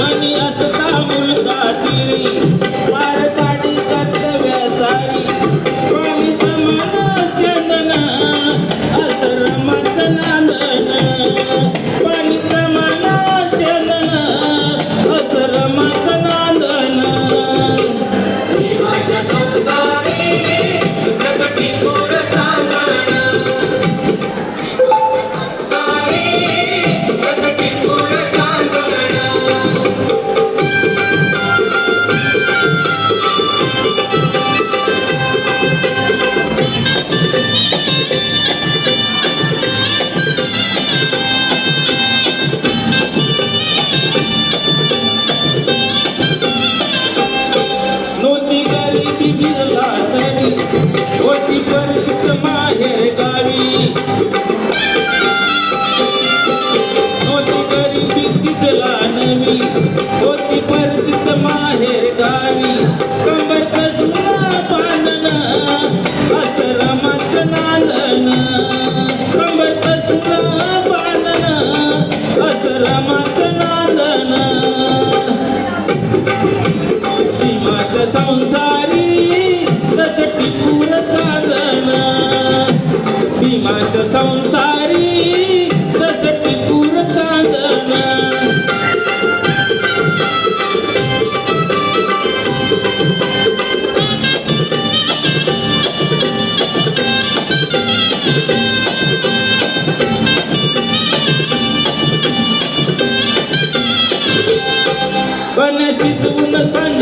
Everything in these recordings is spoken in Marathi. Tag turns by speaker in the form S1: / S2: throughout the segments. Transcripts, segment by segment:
S1: आणि असता मुलगा तिरी.
S2: संसारी
S1: तसटी पुरता जण भीमाच संसारी तसटी पुरता जण बनशीतून सांग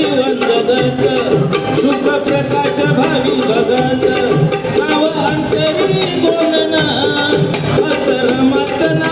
S1: जीवन जगत सुख प्रकाश भावी भगत गाव अंतरी गोंदना
S2: असर मतना